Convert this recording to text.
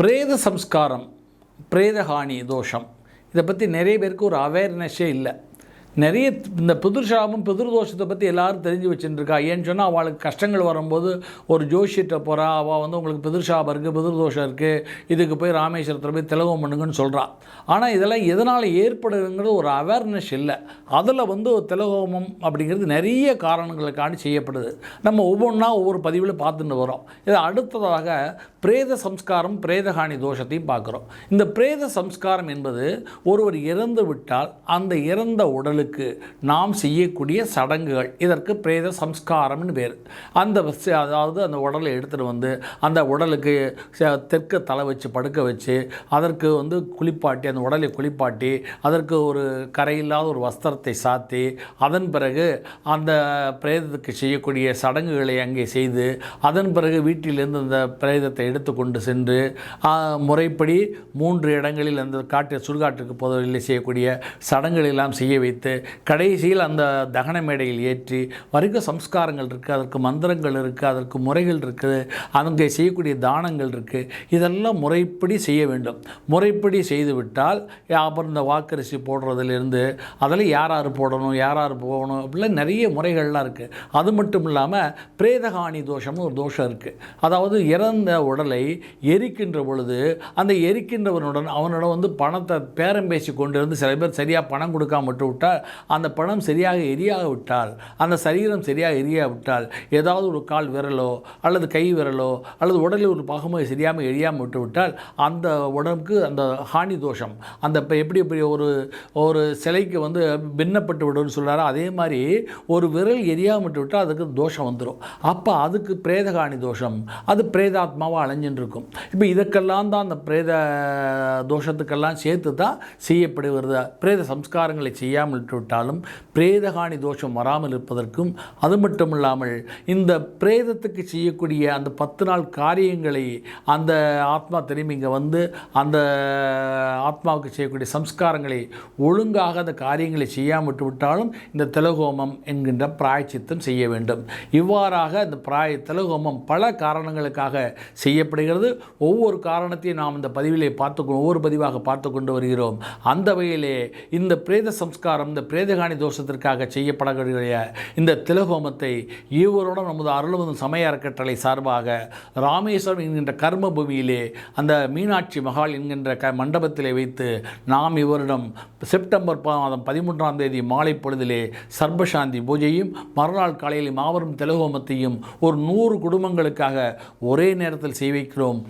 பிரேத சம்ஸ்காரம் பிரேதஹானி தோஷம். இதை பற்றி நிறைய பேருக்கு ஒரு அவேர்னஸே இல்லை. நிறைய இந்த புதுர்ஷாபம் புதிர் தோஷத்தை பற்றி எல்லாரும் தெரிஞ்சு வச்சுட்டுருக்கா ஏன்னு சொன்னால் அவளுக்கு கஷ்டங்கள் வரும்போது ஒரு ஜோஷிட்ட போகிறா அவள் வந்து உங்களுக்கு பிதிர்ஷாபம் இருக்குது பிதிர் தோஷம் இருக்குது இதுக்கு போய் ராமேஸ்வரத்தில் போய் திலகம் பண்ணுங்கன்னு சொல்கிறா ஆனால் இதெல்லாம் எதனால் ஏற்படுதுங்கிறது ஒரு அவேர்னஸ் இல்லை. அதில் வந்து ஒரு திலகோமம் அப்படிங்கிறது நிறைய காரணங்களுக்காண்டி செய்யப்படுது. நம்ம ஒவ்வொன்றா ஒவ்வொரு பதிவில் பார்த்துட்டு வரோம். இது அடுத்ததாக பிரேத சம்ஸ்காரம் பிரேதகாணி தோஷத்தையும் பார்க்குறோம். இந்த பிரேத சம்ஸ்காரம் என்பது ஒருவர் இறந்து விட்டால் அந்த இறந்த உடலுக்கு நாம் செய்யக்கூடிய சடங்குகள். இதற்கு பிரேத சம்ஸ்காரம்னு பேர். அந்த அதாவது அந்த உடலை எடுத்துகிட்டு வந்து அந்த உடலுக்கு ச- தெற்க தலை வச்சு படுக்க வச்சு அதற்கு வந்து குளிப்பாட்டி அந்த உடலை குளிப்பாட்டி அதற்கு ஒரு கரையில்லாத ஒரு வஸ்திரத்தை சாத்தி அதன் பிறகு அந்த பிரேதத்துக்கு செய்யக்கூடிய சடங்குகளை அங்கே செய்து அதன் பிறகு வீட்டிலிருந்து அந்த பிரேதத்தை எடுத்து கொண்டு சென்று முறைப்படி மூன்று இடங்களில் அந்த காட்டு சுடுகாட்டுக்கு போதலில் செய்யக்கூடிய சடங்குகள் எல்லாம் செய்ய வைத்து கடைசியில் அந்த தகன மேடையில் ஏற்றி வருக சம்ஸ்காரங்கள் இருக்குது அதற்கு மந்திரங்கள் இருக்குது அதற்கு முறைகள் இருக்குது அங்கே செய்யக்கூடிய தானங்கள் இருக்குது இதெல்லாம் முறைப்படி செய்ய வேண்டும். முறைப்படி செய்துவிட்டால் அப்புறம் இந்த வாக்கரிசி போடுறதுலேருந்து அதில் யார் யார் போடணும் யார் யார் போகணும் அப்படிலாம் நிறைய முறைகள்லாம் இருக்குது அது மட்டும் இல்லாமல் பிரேதகாணி தோஷம்னு ஒரு தோஷம் இருக்குது அதாவது இறந்த உடல் எரிக்கின்ற பொழுது அந்த எரிக்கின்றவனுடன் அவனிடம் வந்து பணத்தை பேரம் பேசி கொண்டிருந்து சில பேர் சரியாக பணம் கொடுக்காம விட்டு விட்டால் அந்த பணம் சரியாக எரியாக விட்டால் அந்த சரீரம் சரியாக எரியாவிட்டால் ஏதாவது ஒரு கால் விரலோ அல்லது கை விரலோ அல்லது உடலில் ஒரு பாகமோ சரியாமல் எரியாமல் விட்டு விட்டால் அந்த உடம்புக்கு அந்த ஹானி தோஷம் அந்த இப்போ எப்படி எப்படி ஒரு ஒரு சிலைக்கு வந்து பின்னப்பட்டு விடும்னு சொல்கிறாரோ அதே மாதிரி ஒரு விரல் எரியாமல் விட்டு விட்டால் அதுக்கு தோஷம் வந்துடும் அப்போ அதுக்கு பிரேதகாணி தோஷம் அது பிரேதாத்மாவாக அலைஞ்சுன்னு இருக்கும் இப்போ இதற்கெல்லாம் தான் அந்த பிரேத தோஷத்துக்கெல்லாம் சேர்த்து தான் செய்யப்படுகிறது. பிரேத சம்ஸ்காரங்களை செய்யாமல் விட்டுவிட்டாலும் பிரேதகாணி தோஷம் வராமல் இருப்பதற்கும் அது மட்டும் இல்லாமல் இந்த பிரேதத்துக்கு செய்யக்கூடிய அந்த பத்து நாள் காரியங்களை அந்த ஆத்மா திரும்பி இங்கே வந்து அந்த ஆத்மாவுக்கு செய்யக்கூடிய சம்ஸ்காரங்களை ஒழுங்காக அந்த காரியங்களை செய்யாமல் விட்டு விட்டாலும் இந்த திலகோமம் என்கின்ற பிராயச்சித்தம் செய்ய வேண்டும். இவ்வாறாக இந்த பிராய திலகோமம் பல காரணங்களுக்காக செய்ய செய்யப்படுகிறது. ஒவ்வொரு காரணத்தையும் நாம் இந்த பதிவிலே பார்த்து ஒவ்வொரு பதிவாக பார்த்து கொண்டு வருகிறோம். அந்த வகையிலே இந்த பிரேத சம்ஸ்காரம் இந்த பிரேதகாணி தோஷத்திற்காக செய்யப்படக்கூடிய இந்த திலகோமத்தை ஈவரோடும் நமது அருள்வதும் சமய அறக்கட்டளை சார்பாக ராமேஸ்வரம் என்கின்ற கர்ம பூமியிலே அந்த மீனாட்சி மகால் என்கின்ற க மண்டபத்திலே வைத்து நாம் இவரிடம் செப்டம்பர் மாதம் பதிமூன்றாம் தேதி மாலை பொழுதிலே சர்பசாந்தி பூஜையும் மறுநாள் காலையில் மாபெரும் திலகோமத்தையும் ஒரு நூறு குடும்பங்களுக்காக ஒரே நேரத்தில் David Krum